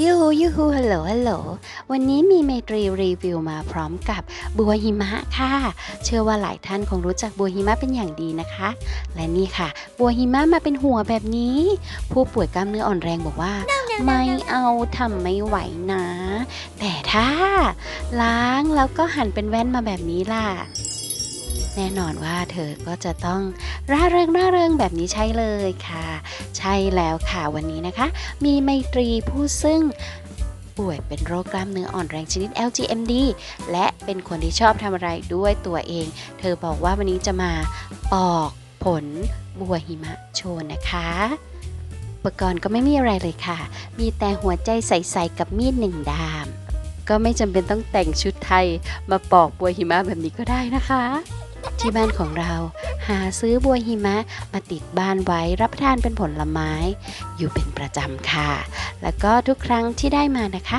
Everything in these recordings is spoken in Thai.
ยูฮูยูฮูฮัลโหลฮัลโหลวันนี้มีเมตรีรีวิวมาพร้อมกับบัวหิมะค่ะ เชื่อว่าหลายท่านคงรู้จักบัวหิมะเป็นอย่างดีนะคะ และนี่ค่ะ บัวหิมะมาเป็นหัวแบบนี้ ผู้ป่วยกล้ามเนื้ออ่อนแรงบอกว่า ไม่เอาทำไม่ไหวนะ แต่ถ้า ล้างแล้วก็หั่นเป็นแว่นมาแบบนี้ล่ะ แน่นอนว่าเธอก็จะต้องร่าเริงร่าเริงแบบนี้ใช่เลยค่ะ ใช่แล้วค่ะวันนี้นะคะ มีไมตรีผู้ซึ่งป่วยเป็นโรคกล้ามเนื้ออ่อนแรงชนิด LGMD และเป็นคนที่ชอบทำอะไรด้วยตัวเอง เธอบอกว่าวันนี้จะมาปอกผลบัวหิมะโชว์นะคะอุปกรณ์ก็ไม่มีอะไรเลยค่ะ มีแต่หัวใจใสๆกับมีดหนึ่งดาม ก็ไม่จำเป็นต้องแต่งชุดไทยมาปอกบัวหิมะแบบนี้ก็ได้นะคะ ที่บ้านของเรา หาซื้อบัวหิมะมาติดบ้านไว้รับประทานเป็นผลไม้ อยู่เป็นประจำค่ะ แล้วก็ทุกครั้งที่ได้มานะคะ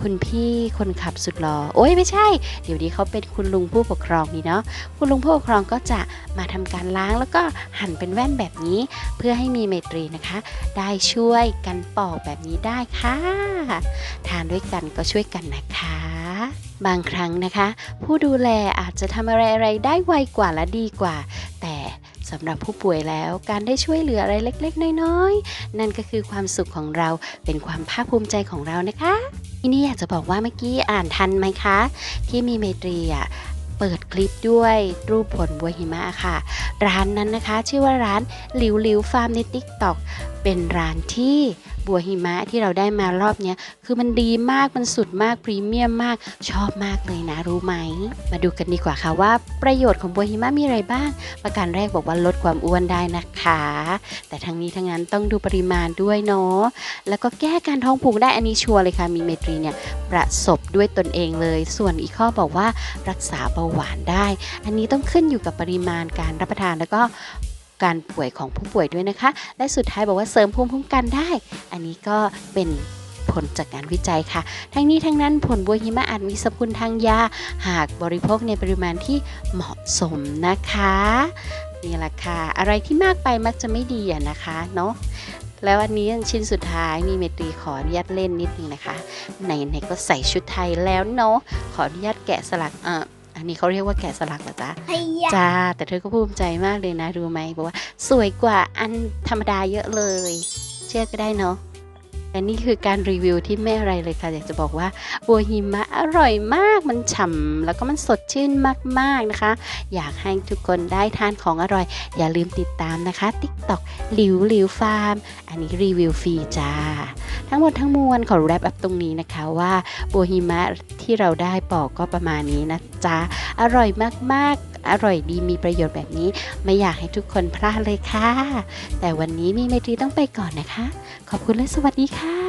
คุณพี่คนขับสุดหล่อโอ้ยไม่ใช่ เดี๋ยวนี้เขาเป็นคุณลุงผู้ปกครองนี่เนาะคุณลุงผู้ปกครองก็จะมาทำการล้างแล้วก็หั่นเป็นแว่นแบบนี้ เพื่อให้มีเมตรีนะคะ ได้ช่วยกันปอกแบบนี้ได้ค่ะ ทานด้วยกันก็ช่วยกันนะคะ บางครั้งนะคะ ผู้ดูแลอาจจะทำอะไรอะไรได้ไวกว่าและดีกว่า แต่สำหรับผู้ป่วยแล้วการได้ช่วยเหลืออะไรเล็ก ๆ น้อยๆ นั่นก็คือความสุขของเราเป็นความภาคภูมิใจของเรานะคะทีนี้อยากจะบอกว่าเมื่อกี้อ่านทันไหมคะ ที่มีเมตรีอะเปิดคลิปด้วยรูปผลบัวหิมะค่ะ ร้านนั้นนะคะ ชื่อว่าร้านหลิวหลิวฟาร์มในติ๊กต็อกเป็นร้านที่ บัวหิมะที่เราได้มารอบเนี้ยคือมันดีมากมันสุดมากพรีเมียมมากชอบมากเลยนะรู้ไหม มาดูกันดีกว่าค่ะว่าประโยชน์ของบัวหิมะมีอะไรบ้าง ประการแรกบอกว่าลดความอ้วนได้นะคะ แต่ทั้งนี้ทั้งนั้นต้องดูปริมาณด้วยเนาะแล้วก็แก้การท้องผูกได้อันนี้ชัวร์เลยค่ะมีเมตรีเนี่ยประสบด้วยตนเองเลย ส่วนอีกข้อบอกว่ารักษาเบาหวานได้ อันนี้ต้องขึ้นอยู่กับปริมาณการรับประทานแล้วก็ การป่วยของผู้ป่วยด้วยนะคะ และสุดท้ายบอกว่าเสริมภูมิคุ้มกันได้ อันนี้ก็เป็นผลจากการวิจัยค่ะ ทั้งนี้ทั้งนั้นผลบัวหิมะอาจมีสรรพคุณทางยา หากบริโภคในปริมาณที่เหมาะสมนะคะนี่แหละค่ะอะไรที่มากไปมักจะไม่ดีอะนะคะเนาะแล้วอันนี้ชิ้นสุดท้ายมีเมตรีขออนุญาตเล่นนิดนึงนะคะไหนๆก็ใส่ชุดไทยแล้วเนาะขออนุญาตแกะสลักเอ่อ อันนี้เขาเรียกว่าแกะสลักเหรอจ๊ะพยาจ้าแต่เธอก็ภูมิใจมากเลยนะรู้ไหมบอกว่า สวยกว่าอันธรรมดาเยอะเลย เชื่อก็ได้เนาะ และนี่คือการรีวิวที่ไม่อะไรเลยค่ะ อยากจะบอกว่าบัวหิมะอร่อยมากมันฉ่ำแล้วก็มันสดชื่นมากๆนะคะ อยากให้ทุกคนได้ทานของอร่อย อย่าลืมติดตามนะคะ TikTok หลิวหลิวฟาร์ม อันนี้รีวิวฟรีจ้า ทั้งหมดทั้งมวลขอแรปอัพตรงนี้นะคะว่าบัวหิมะที่เราได้ปอกก็ประมาณนี้นะจ๊ะอร่อยมากๆ อร่อยดีมีประโยชน์แบบนี้ ไม่อยากให้ทุกคนพลาดเลยค่ะ แต่วันนี้มีเมตรีต้องไปก่อนนะคะ ขอบคุณและสวัสดีค่ะ